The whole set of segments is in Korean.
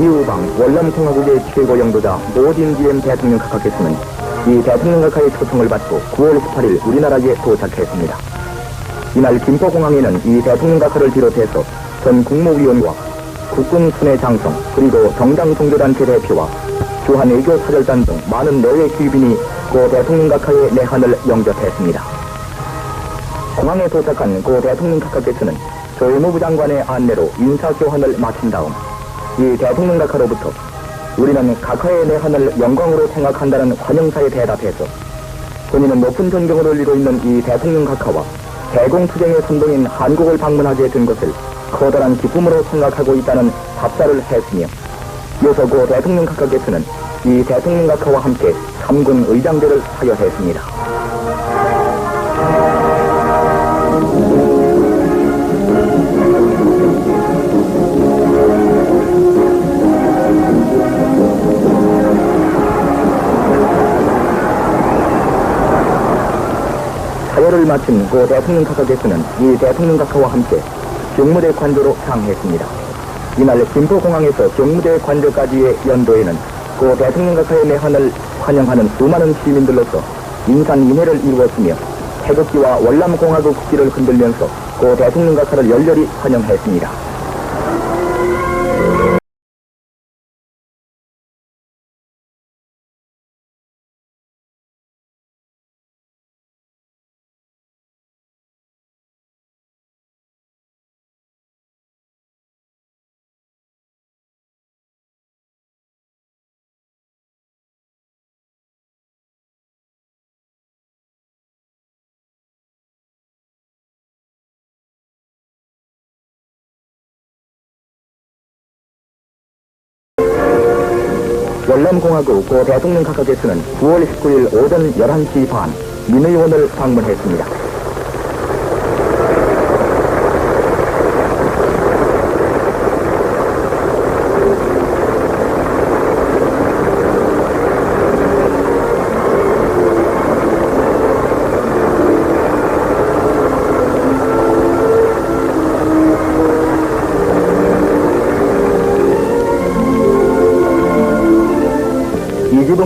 자유우방 월남공화국의 최고 영도자 모딘디엠 대통령 각하께서는 이 대통령 각하의 초청을 받고 9월 18일 우리나라에 도착했습니다. 이날 김포공항에는 이 대통령 각하를 비롯해서 전 국무위원과 국군 순회 장성 그리고 정당 종교단체 대표와 주한 외교 사절단 등 많은 내외 귀빈이 고 대통령 각하의 내한을 영접했습니다. 공항에 도착한 고 대통령 각하께서는 조회무부 장관의 안내로 인사 교환을 마친 다음 이 대통령 각하로부터 우리는 각하의 내한을 영광으로 생각한다는 환영사에 대답해서 본인은 높은 존경을 올리고 있는 이 대통령 각하와 대공투쟁의 선동인 한국을 방문하게 된 것을 커다란 기쁨으로 생각하고 있다는 답사를 했으며 이어서 고 대통령 각하께서는 이 대통령 각하와 함께 삼군 의장대를 사여했습니다. 사열을 마친 고 대통령 각하께서는 이 대통령 각하와 함께 경무대 관저로 향했습니다. 이날 김포공항에서 경무대 관저까지의 연도에는 고 대통령 각하의 내한을 환영하는 수많은 시민들로서 인산인해를 이루었으며 태극기와 월남공화국 국기를 흔들면서 고 대통령 각하를 열렬히 환영했습니다. 월남공화국 고 대통령 각하께서는 9월 19일 오전 11시 반 민 의원을 방문했습니다.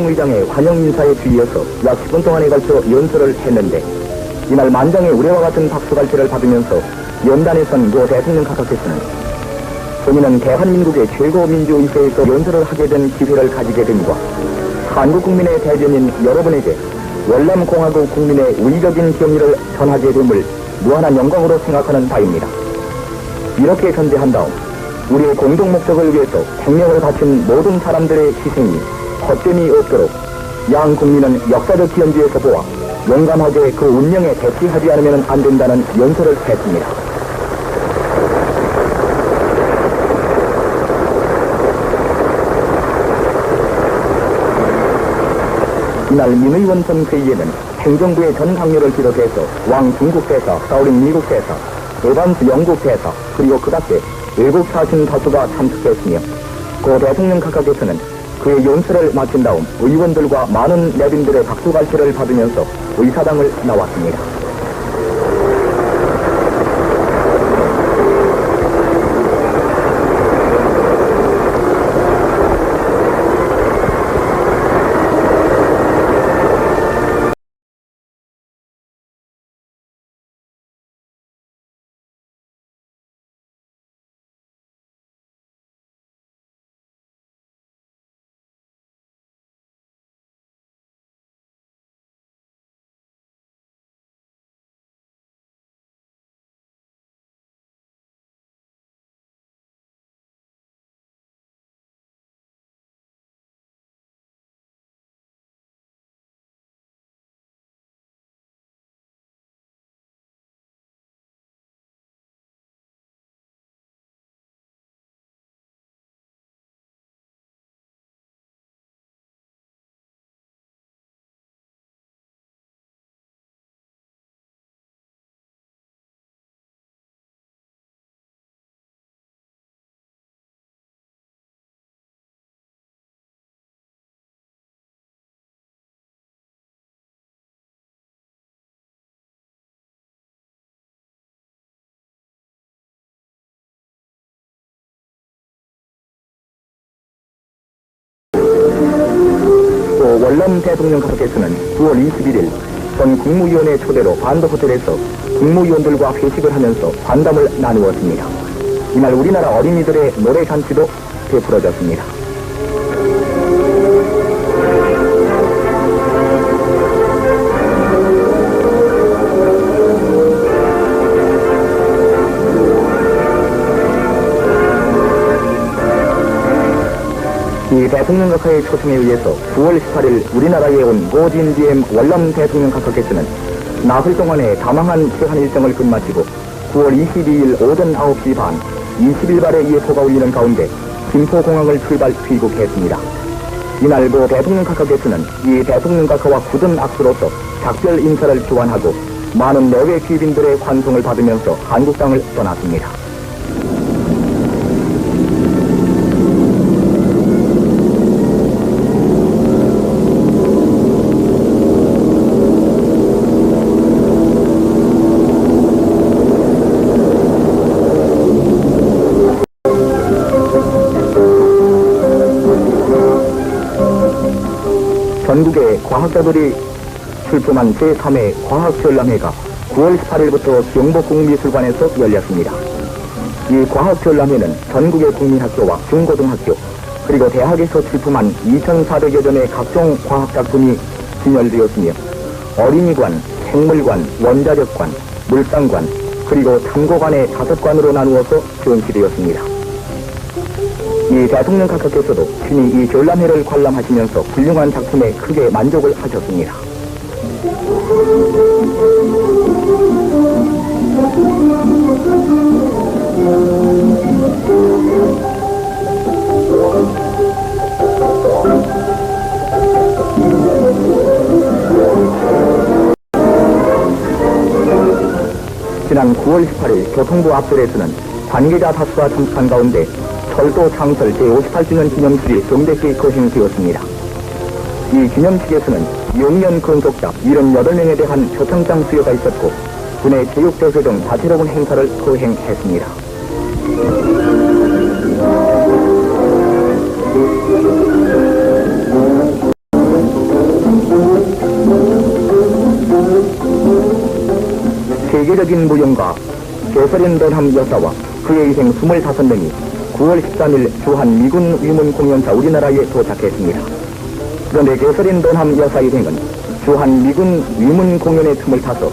의장의 환영 인사에 뒤이어서 약 10분 동안에 걸쳐 연설을 했는데 이날 만장의 우레와 같은 박수 갈채를 받으면서 연단에 선고 대통령 각하께서는 본인은 대한민국의 최고 민주의회에서 연설을 하게 된 기회를 가지게 됨과 한국 국민의 대변인 여러분에게 월남공화국 국민의 의적인 경의를 전하게 됨을 무한한 영광으로 생각하는 바입니다. 이렇게 전제한 다음 우리의 공동 목적을 위해서 생명을 바친 모든 사람들의 희생이 헛됨이 없도록 양 국민은 역사적 기현지에서 보아 용감하게 그 운명에 대치하지 않으면 안 된다는 연설을 했습니다. 이날 민의원 선 회의에는 행정부의 전 강요를 비롯해서 왕 중국 대사, 사우린 미국 대사, 에반스 영국 대사, 그리고 그 밖에 외국 사신 다수가 참석했으며 고 대통령 각하께서는 그의 연설을 마친 다음 의원들과 많은 내빈들의 박수갈채를 받으면서 의사당을 나왔습니다. 원람 대통령 각하께서는 9월 21일 전 국무위원회 초대로 반도 호텔에서 국무위원들과 회식을 하면서 관담을 나누었습니다. 이날 우리나라 어린이들의 노래 잔치도 베풀어졌습니다. 대통령 각하의 초청에 의해서 9월 18일 우리나라에 온 고진 DM 월남 대통령 각하께서는 나흘 동안의 다망한 시한 일정을 끝마치고 9월 22일 오전 9시 반 21발의 예포가 울리는 가운데 김포공항을 출발 귀국했습니다. 이날 고 대통령 각하께서는 이 대통령 각하와 굳은 악수로서 작별 인사를 교환하고 많은 내외 귀빈들의 환송을 받으면서 한국 땅을 떠났습니다. 전국의 과학자들이 출품한 제3회 과학전람회가 9월 18일부터 경복국미술관에서 열렸습니다. 이 과학전람회는 전국의 국민학교와 중고등학교 그리고 대학에서 출품한 2,400여 점의 각종 과학작품이 진열되었으며 어린이관, 생물관, 원자력관, 물상관 그리고 탐고관의 다섯 관으로 나누어서 전시되었습니다. 이 대통령 각하께서도 친히 이 전람회를 관람하시면서 훌륭한 작품에 크게 만족을 하셨습니다. 지난 9월 18일 교통부 앞절에서는 관계자 다수가 참석한 가운데 철도 창설 제58주년 기념식이 성대히 거행되었습니다. 이 기념식에서는 6년 근속자 78명에 대한 표창장 수여가 있었고 군의 체육대회 등 다채로운 행사를 거행했습니다. 세계적인 무용가 조서린 던함 여사와 그의 이생 25명이 9월 13일 주한 미군 위문 공연차 우리나라에 도착했습니다. 그런데 개설인 던함 여사 일행은 주한 미군 위문 공연의 틈을 타서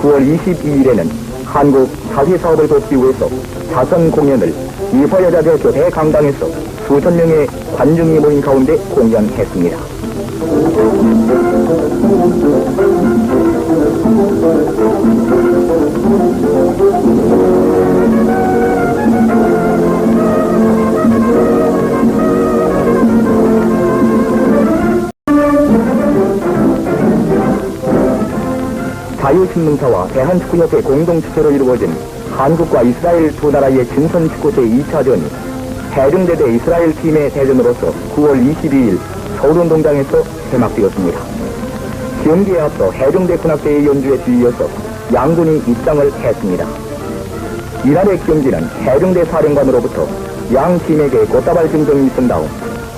9월 22일에는 한국 사회 사업을 돕기 위해서 자선 공연을 이화여자대학교 대강당에서 수천 명의 관중이 모인 가운데 공연했습니다. 자유신문사와 대한축구협회 공동 주최로 이루어진 한국과 이스라엘 두 나라의 진선축구대 2차전이 해병대 대 이스라엘 팀의 대전으로서 9월 22일 서울운동장에서 개막되었습니다. 경기에 앞서 해병대 군악대의 연주에 뒤이어서 양군이 입장을 했습니다. 이날의 경기는 해병대 사령관으로부터 양 팀에게 꽃다발 증정이 있은 다음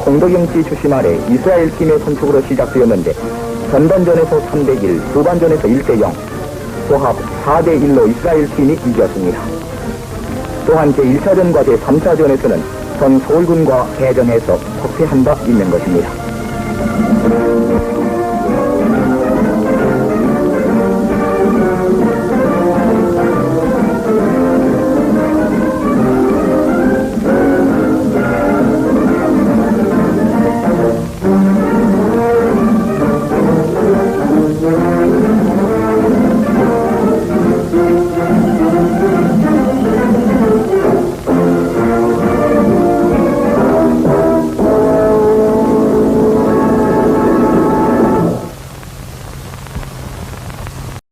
홍덕영 씨 주심 아래 이스라엘 팀의 선축으로 시작되었는데 전반전에서 3대1, 후반전에서 1대0, 조 합 4대1로 이스라엘 팀이 이겼습니다. 또한 제1차전과 제3차전에서는 전 서울군과 대전에서 석패 한 바 있는 것입니다.